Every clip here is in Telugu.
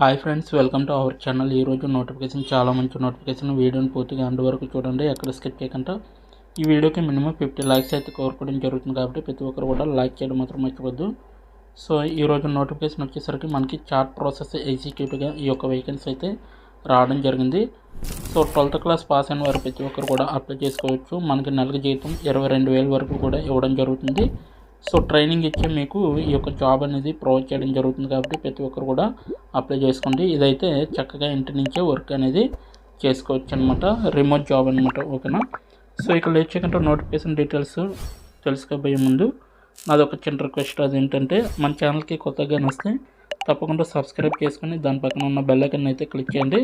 Hi friends welcome to our channel ఈరోజు నోటిఫికేషన్ చాలా మంచి నోటిఫికేషన్ వీడియోని పూర్తిగా అండ్ వరకు చూడండి ఎక్కడ స్కిప్ చేయకుండా. ఈ వీడియోకి మినిమం ఫిఫ్టీ లైక్స్ అయితే కోరుకోవడం జరుగుతుంది కాబట్టి ప్రతి ఒక్కరు కూడా లైక్ చేయడం మాత్రం మర్చిపోద్దు. సో ఈరోజు నోటిఫికేషన్ వచ్చేసరికి మనకి చార్ట్ ప్రాసెస్ ఎగ్జిక్యూటివ్గా ఈ యొక్క వేకెన్సీ అయితే రావడం జరిగింది. సో ట్వెల్త్ క్లాస్ పాస్ అయిన వారు ప్రతి ఒక్కరు కూడా అప్లై చేసుకోవచ్చు. మనకి నెలకు జీతం ఇరవై రెండు వేల వరకు కూడా ఇవ్వడం జరుగుతుంది. సో ట్రైనింగ్ ఇచ్చే మీకు ఈ యొక్క జాబ్ అనేది ప్రొవైడ్ చేయడం జరుగుతుంది కాబట్టి ప్రతి ఒక్కరు కూడా అప్లై చేసుకోండి ఇదైతే చక్కగా ఇంటి నుంచే వర్క్ అనేది చేసుకోవచ్చు అనమాట రిమోట్ జాబ్ అనమాట ఓకేనా? సో ఇక్కడ లేట్ నోటిఫికేషన్ డీటెయిల్స్ తెలుసుకోబోయే ముందు. నాది ఒక చిన్న రిక్వెస్ట్ అదేంటంటే మన ఛానల్కి కొత్తగా వస్తే తప్పకుండా సబ్స్క్రైబ్ చేసుకొని దాని పక్కన ఉన్న బెల్ ఐకన్ అయితే క్లిక్ చేయండి.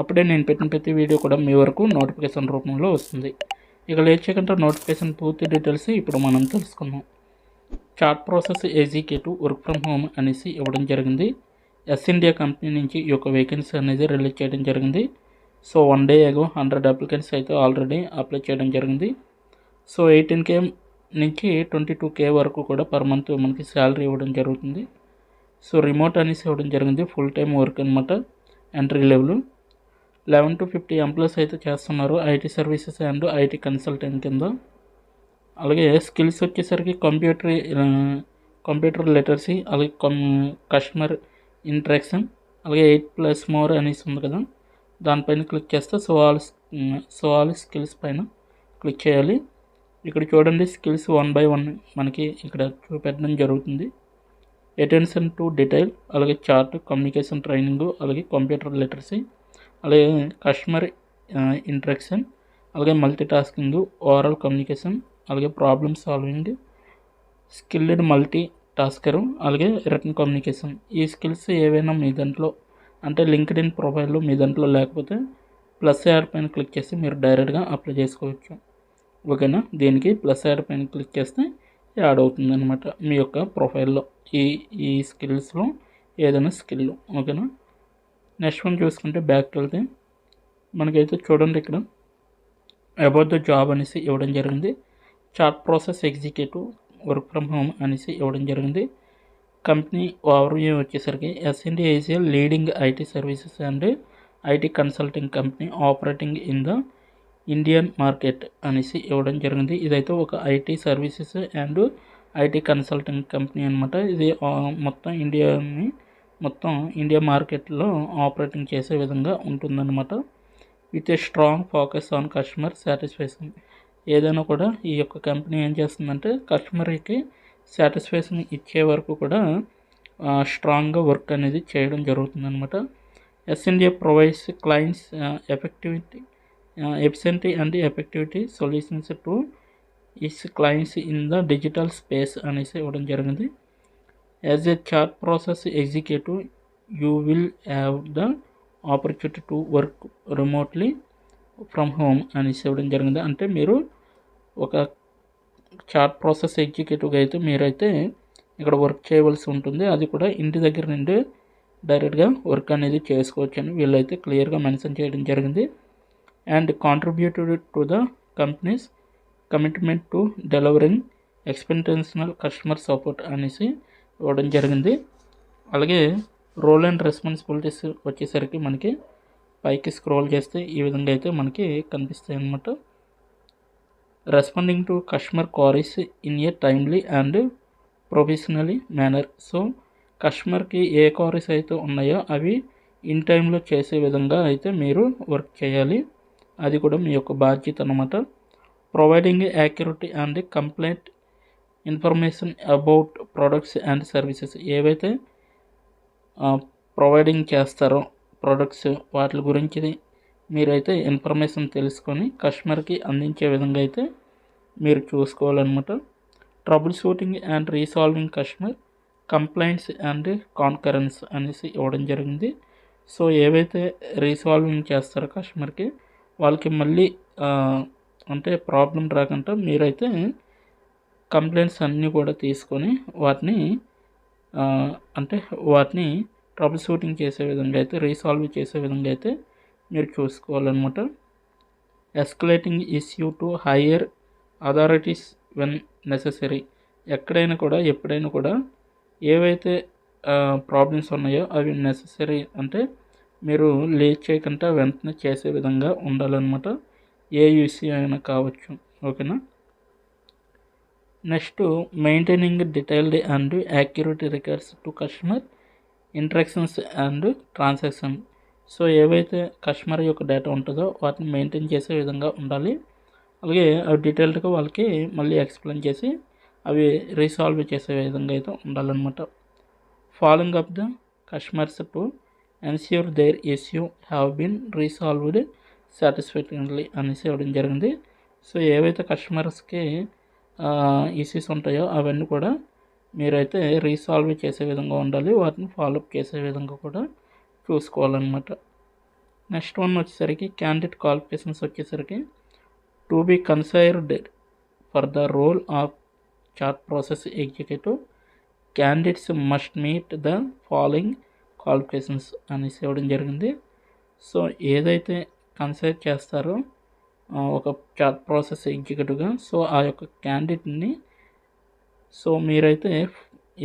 అప్పుడే నేను పెట్టిన ప్రతి వీడియో కూడా మీ వరకు నోటిఫికేషన్ రూపంలో వస్తుంది. ఇక లేట్ నోటిఫికేషన్ పూర్తి డీటెయిల్స్ ఇప్పుడు మనం తెలుసుకుందాం. Chat process executive work from home అనేసి ఇవ్వడం జరిగింది. ఎస్ ఇండియా కంపెనీ నుంచి ఈ యొక్క వేకెన్సీ అనేది రిలీజ్ చేయడం జరిగింది. So one day ago hundred applicants అయితే ఆల్రెడీ అప్లై చేయడం జరిగింది. సో ఎయిటీన్ కే నుంచి ట్వంటీ టూ కే వరకు కూడా పర్ మంత్ మనకి శాలరీ ఇవ్వడం జరుగుతుంది. సో రిమోట్ అనేసి ఇవ్వడం జరిగింది. ఫుల్ టైం వర్క్ అనమాట entry level eleven to fifty employees అయితే చేస్తున్నారు. IT services and IT consultant కింద. అలాగే స్కిల్స్ వచ్చేసరికి కంప్యూటర్ కంప్యూటర్ లిటరసీ అలాగే కస్టమర్ ఇంట్రాక్షన్. అలాగే ఎయిట్ ప్లస్ మోర్ అనేసి ఉంది కదా. దానిపైన క్లిక్ చేస్తే so all so all skills పైన క్లిక్ చేయాలి. ఇక్కడ చూడండి స్కిల్స్ వన్ బై వన్ మనకి ఇక్కడ చూపెట్టడం జరుగుతుంది. అటెన్షన్ టు డీటెయిల్ అలాగే చార్ట్ కమ్యూనికేషన్ ట్రైనింగ్ అలాగే కంప్యూటర్ లిటరసీ అలాగే కస్టమర్ ఇంట్రాక్షన్ అలాగే మల్టీ టాస్కింగ్ ఓవరాల్ కమ్యూనికేషన్ అలాగే problem solving skilled multi tasker అలాగే రిటర్న్ కమ్యూనికేషన్ ఈ స్కిల్స్ ఏవైనా మీ దాంట్లో అంటే లింక్డ్ ఇన్ ప్రొఫైల్లో మీ దాంట్లో లేకపోతే ప్లస్ యాడ్ పైన క్లిక్ చేసి మీరు డైరెక్ట్గా అప్లై చేసుకోవచ్చు. ఓకేనా? దీనికి ప్లస్ యాడ్ పైన క్లిక్ చేస్తే యాడ్ అవుతుంది అనమాట మీ యొక్క ప్రొఫైల్లో ఈ ఈ స్కిల్స్లో ఏదైనా స్కిల్ ఓకేనా? నెక్స్ట్ వన్ చూసుకుంటే బ్యాక్ వెళ్తే మనకైతే చూడండి ఇక్కడ. అబౌట్ ద జాబ్ అనేసి ఇవ్వడం జరిగింది. Chart process executive work from home అనేసి ఇవ్వడం జరిగింది. కంపెనీ ఓవర్వ్యూ వచ్చేసరికి S N D I C L leading IT services and IT consulting company operating in the Indian market అనేసి ఇవ్వడం జరిగింది. ఇదైతే ఒక IT services and IT consulting company అనమాట ఇది మొత్తం ఇండియాని మొత్తం ఇండియా మార్కెట్లో ఆపరేటింగ్ చేసే విధంగా ఉంటుందన్నమాట. With a strong focus on customer satisfaction ఏదైనా కూడా ఈ యొక్క కంపెనీ ఏం చేస్తుందంటే కస్టమర్కి సాటిస్ఫాక్షన్ ఇచ్చే వరకు కూడా స్ట్రాంగ్గా వర్క్ అనేది చేయడం జరుగుతుందన్నమాట. S N D A provides clients effectivity efficiency and effectivity solutions to is clients in the digital space అనేసి ఇవ్వడం జరిగింది. As a chart process executive you will have the opportunity to work remotely from home అనేసి ఇవ్వడం జరిగింది. అంటే మీరు ఒక చార్ట్ ప్రాసెస్ ఎగ్జిక్యూటివ్గా అయితే మీరైతే ఇక్కడ వర్క్ చేయవలసి ఉంటుంది. అది కూడా ఇంటి దగ్గర నుండి డైరెక్ట్గా వర్క్ అనేది చేసుకోవచ్చు అని వీళ్ళైతే క్లియర్గా మెన్షన్ చేయడం జరిగింది. And contributed to the company's commitment to delivering exceptional customer support అనేసి ఇవ్వడం జరిగింది. అలాగే రోల్ అండ్ రెస్పాన్సిబిలిటీస్ వచ్చేసరికి మనకి పైకి స్క్రోల్ చేస్తే ఈ విధంగా అయితే మనకి కనిపిస్తాయి అన్నమాట responding to customer queries in a timely and professionally manner so కస్టమర్కి ఏ క్వారీస్ అయితే ఉన్నాయో అవి ఇన్ టైంలో చేసే విధంగా అయితే మీరు వర్క్ చేయాలి. అది కూడా మీ యొక్క బాధ్యత అనమాట providing accuracy and complaint information about products and services ఏవైతే ప్రొవైడింగ్ చేస్తారో ప్రొడక్ట్స్ వాటి గురించి మీరైతే ఇన్ఫర్మేషన్ తెలుసుకొని కస్టమర్కి అందించే విధంగా అయితే మీరు చూసుకోవాలన్నమాట. Troubleshooting and resolving customer complaints and concerns అనేసి ఇవ్వడం జరిగింది. సో ఏవైతే రీసాల్వింగ్ చేస్తారో కస్టమర్కి వాళ్ళకి మళ్ళీ అంటే ప్రాబ్లం రాకుండా మీరైతే కంప్లైంట్స్ అన్నీ కూడా తీసుకొని వాటిని అంటే వాటిని ట్రబుల్ షూటింగ్ చేసే విధంగా అయితే రీసాల్వ్ చేసే విధంగా అయితే మీరు చూసుకోవాలన్నమాట. Escalating issue to higher authorities when necessary ఎక్కడైనా కూడా ఎప్పుడైనా కూడా ఏవైతే ప్రాబ్లమ్స్ ఉన్నాయో అవి నెససరీ అంటే మీరు లేట్ చేయకుండా వెంటనే చేసే విధంగా ఉండాలన్నమాట. ఏ విషయం అయినా కావచ్చు. ఓకేనా? Next maintaining detailed and accurate records to customer interactions and transaction so ఏవైతే కస్టమర్ యొక్క డేటా ఉంటుందో వాటిని మెయింటైన్ చేసే విధంగా ఉండాలి. అలాగే అవి డీటెయిల్డ్గా వాళ్ళకి మళ్ళీ ఎక్స్ప్లెయిన్ చేసి అవి రీసాల్వ్ చేసే విధంగా అయితే ఉండాలన్నమాట. Following up the customers to ensure their issue have been resolved satisfactorily అనేసి ఇవ్వడం జరిగింది. సో ఏవైతే కస్టమర్స్కి ఇష్యూస్ ఉంటాయో అవన్నీ కూడా మీరైతే రీసాల్వ్ చేసే విధంగా ఉండాలి. వాటిని ఫాలోఅప్ చేసే విధంగా కూడా చూసుకోవాలన్నమాట. నెక్స్ట్ వన్ వచ్చేసరికి క్యాండిడేట్ క్వాలిఫికేషన్స్ వచ్చేసరికి to be considered for the role of chart process executive candidates must meet the following qualifications అనేసి ఇవ్వడం జరిగింది. సో ఏదైతే కన్సైర్ చేస్తారో ఒక చార్ట్ ప్రాసెస్ ఎగ్జిక్యూటివ్గా సో ఆ యొక్క క్యాండిడేట్ని సో మీరైతే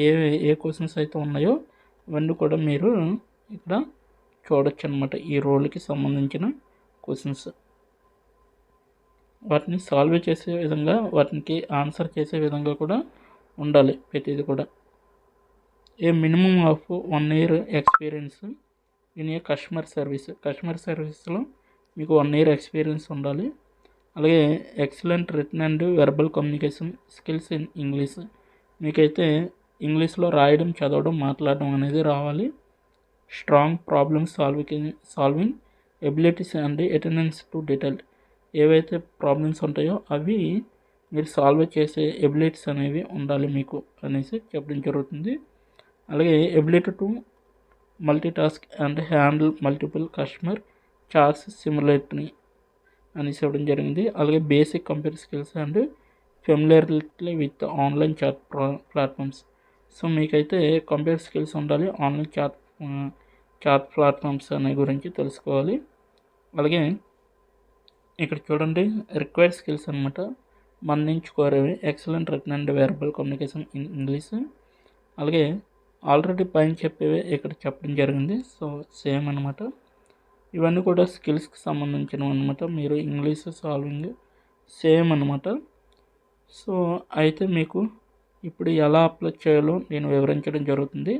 ఏ ఏ క్వశ్చన్స్ అయితే ఉన్నాయో అవన్నీ కూడా మీరు ఇక్కడ చూడొచ్చు అనమాట ఈ రోల్కి సంబంధించిన క్వశ్చన్స్. వాటిని సాల్వ్ చేసే విధంగా వాటికి ఆన్సర్ చేసే విధంగా కూడా ఉండాలి ప్రతిదీ కూడా. A minimum of one year experience in a customer service. Customer సర్వీస్లో మీకు వన్ ఇయర్ ఎక్స్పీరియన్స్ ఉండాలి. అలాగే excellent written and verbal communication skills in English. మీకైతే ఇంగ్లీష్లో రాయడం చదవడం మాట్లాడడం అనేది రావాలి. Strong problem solving solving abilities and attendance to detail ఏవైతే ప్రాబ్లమ్స్ ఉంటాయో అవి మీరు సాల్వ్ చేసే ఎబిలిటీస్ అనేవి ఉండాలి మీకు అనేసి చెప్పడం జరుగుతుంది. అలాగే ability to multi task and handle multiple customer chats సిమిలర్ని అనేసి ఇవ్వడం జరిగింది. అలాగే basic computer skills and familiarly with online chat platforms so మీకైతే కంప్యూటర్ స్కిల్స్ ఉండాలి ఆన్లైన్ చాట్ చాట్ ప్లాట్ఫామ్స్ అనే గురించి తెలుసుకోవాలి. అలాగే ఇక్కడ చూడండి రిక్వైర్డ్ స్కిల్స్ అనమాట మందించుకోరేవి excellent written and verbal communication in English అలాగే ఆల్రెడీ పైన చెప్పేవి ఇక్కడ చెప్పడం జరిగింది. సో సేమ్ అనమాట ఇవన్నీ కూడా స్కిల్స్కి సంబంధించినవి అనమాట మీరు ఇంగ్లీష్ సాల్వింగ్ సేమ్ అనమాట సో అయితే మీకు ఇప్పుడు ఎలా అప్లై చేయాలో నేను వివరించడం జరుగుతుంది.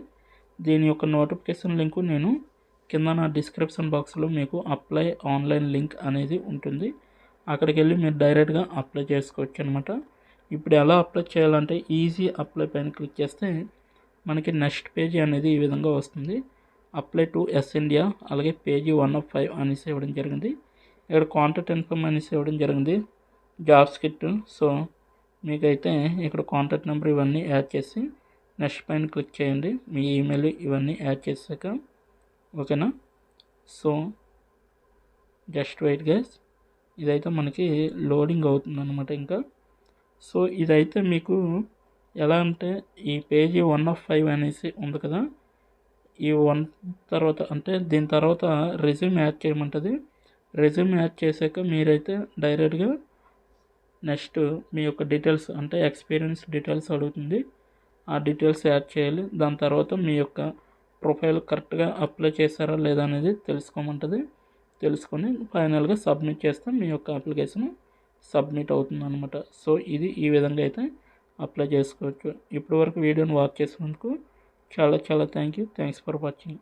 దీని యొక్క నోటిఫికేషన్ లింకు నేను కింద నా డిస్క్రిప్షన్ బాక్స్లో మీకు అప్లై ఆన్లైన్ లింక్ అనేది ఉంటుంది. అక్కడికి వెళ్ళి మీరు డైరెక్ట్గా అప్లై చేసుకోవచ్చు అనమాట ఇప్పుడు ఎలా అప్లై చేయాలంటే ఈజీ అప్లై పైన క్లిక్ చేస్తే మనకి నెక్స్ట్ పేజీ అనేది ఈ విధంగా వస్తుంది. అప్లై టు ఎస్ ఇండియా అలాగే పేజీ వన్ ఆఫ్ ఫైవ్ అనేసి ఇవ్వడం జరిగింది. ఇక్కడ కాంటాక్ట్ ఇన్ఫర్మ్ అనేసి ఇవ్వడం జరిగింది. జాబ్స్ కిట్ సో మీకైతే ఇక్కడ కాంటాక్ట్ నెంబర్ ఇవన్నీ యాడ్ చేసి నెక్స్ట్ పైన క్లిక్ చేయండి మీ ఈమెయిల్ ఇవన్నీ యాడ్ చేశాక ఓకేనా? So just wait guys. ఇదైతే మనకి లోడింగ్ అవుతుంది అనమాట ఇంకా. సో ఇదైతే మీకు ఎలా అంటే ఈ పేజీ వన్ ఆఫ్ ఫైవ్ అనేసి ఉంది కదా? ఈ వన్ తర్వాత అంటే దీని తర్వాత రెజ్యూమ్ యాడ్ చేయమంటుంది. రెజ్యూమ్ యాడ్ చేశాక మీరైతే డైరెక్ట్గా నెక్స్ట్ మీ యొక్క డీటెయిల్స్ అంటే ఎక్స్పీరియన్స్ డీటెయిల్స్ అడుగుతుంది. ఆ డీటెయిల్స్ యాడ్ చేయాలి. దాని తర్వాత మీ యొక్క ప్రొఫైల్ కరెక్ట్గా అప్లై చేశారా లేదా అనేది తెలుసుకోమంటుంది. తెలుసుకొని ఫైనల్గా సబ్మిట్ చేస్తే మీ యొక్క అప్లికేషన్ సబ్మిట్ అవుతుంది అనమాట సో ఇది ఈ విధంగా అయితే అప్లై చేసుకోవచ్చు. ఇప్పటివరకు వీడియోని వాచ్ చేసినందుకు చాలా చాలా thank you thanks for watching